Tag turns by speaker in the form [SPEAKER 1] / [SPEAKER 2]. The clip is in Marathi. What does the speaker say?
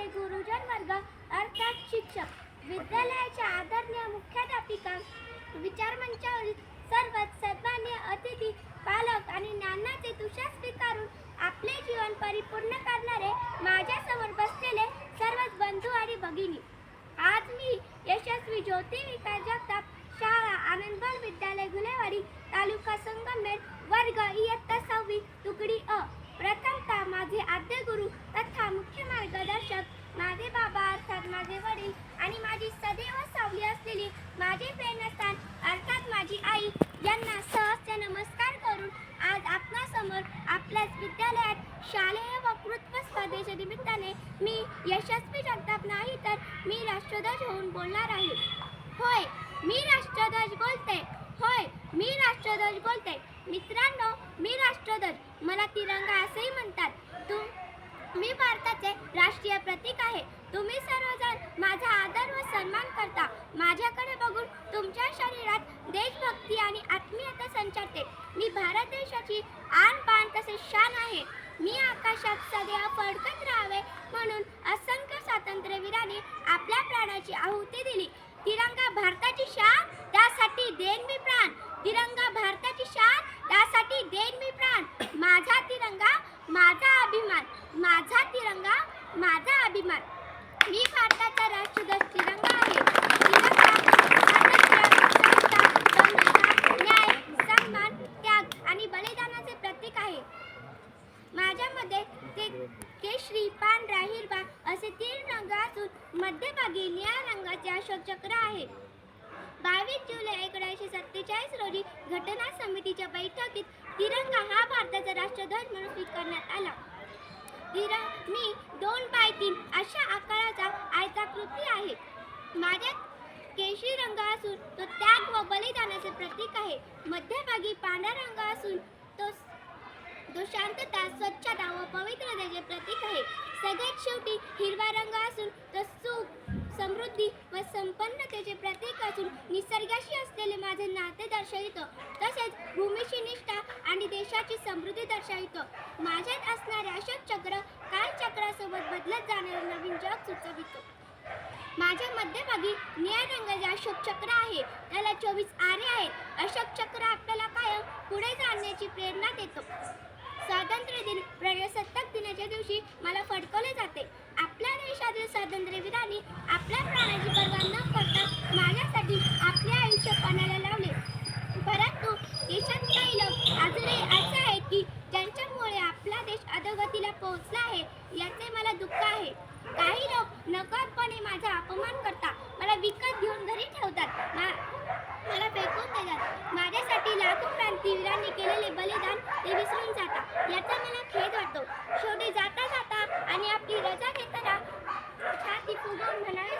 [SPEAKER 1] माझे गुरुजन वर्ग अर्थात शिक्षक. विद्यालयाच्या आदरणीय मुख्याध्यापिका विचारमंचावरील सर्व सन्मान्य अतिथी पालक आणि ज्ञानाचे तुषार स्वीकारून आपले जीवन परिपूर्ण करणारे माझ्यासमोर बसलेले सर्वच बंधू आणि भगिनी. आज मी यशस्वी ज्योती निमित्ताने मी यशस्वी जगताप नाही तर मी राष्ट्रध्वज होऊन बोलणार आहे. होय मी राष्ट्रध्वज बोलते. होय मी राष्ट्रध्वज बोलते. मित्रांनो मी राष्ट्रध्वज मला तिरंगा असेही म्हणतात. तू मी भारताचे राष्ट्रीय प्रतीक आहे. तुम्ही सर्वजण माझा आदर व सन्मान करता. माझ्याकडे बघून तुमच्या शरीरात देशभक्ती आणि आत्मीयता संचारते. मी भारत देशाची आन बाण तसेच शान आहे. मी आकाशात सदैव फडकत राहावे म्हणून असंख्य स्वातंत्र्यवीरांनी आपल्या प्राणाची आहुती दिली. तिरंगा भारताची शान त्यासाठी देन मी प्राण. तिरंगा भारताची शान त्यासाठी देन मी प्राण. माझा तिरंगा माझा अभिमान. माझा तिरंगा माझा अभिमान. मी भारताचा राष्ट्रध्वज तिरंगा स्वातंत्र्य, समता, बंधुता, न्याय सन्मान त्याग आणि बलिदानाचे प्रतीक आहे माझ्यामध्ये ते केशरी पांढरा हिरवा असे तीन रंग असून मध्यभागी निळ्या रंगाचे अशोक चक्र आहे. बावीस जुलै एकोणीसशे सत्तेचाळीस रोजी घटना समितीच्या बैठकीत तिरंगा हा भारताचा राष्ट्रध्वज म्हणून स्वीकारण्यात आला. तिरं मी दोन बाय तीन अशा आकाराचा आयताकृती आहे. माझ्या केशरी रंग असून तो त्याग व बलिदानाचे प्रतीक आहे. मध्यभागी पांढरा रंग असून तो तो शांतता स्वच्छता व पवित्रतेचे प्रतीक आहे. सगळ्यात शेवटी हिरवा रंग असून समृद्धी व संपन्नतेचे प्रतीक असून निसर्गाशी असलेले माझे नाते दर्शवितो. तसेच भूमीची निष्ठा आणि देशाची समृद्धी दर्शवितो. माझ्यात असणारे अशोक चक्र काल चक्रासोबत बदलत जाणारे नवीन जग सुचवितो. माझ्या मध्यभागी निळ्या रंगाचे अशोक चक्र आहे. त्याला चोवीस आरे आहेत. अशोक चक्र आपल्याला कायम पुढे जाण्याची प्रेरणा देतो. स्वातंत्र्य दिन प्रजासत्ताक दिनाच्या दिवशी मला फडकवले जाते. आपल्या देशातील स्वातंत्र्यवीरांनी आपल्या प्राणाची पर्वा न करता माझ्यासाठी आपले आयुष्य पणाला लावले. परंतु देशात काही लोक अजूनही असे आहेत की ज्यांच्यामुळे आपला देश अधोगतीला पोहोचला आहे याचे मला दुःख आहे. काही लोक नकळतपणे माझा अपमान करतात मला विकत घेऊन घरी ठेवतात मा- मला फेकून देतात. माझ्यासाठी लाखो क्रांतीवीरांनी केलेले बलिदान ते विसरून जातात याचा मला खेद वाटतो. शेवटी जाता जाता হবে
[SPEAKER 2] না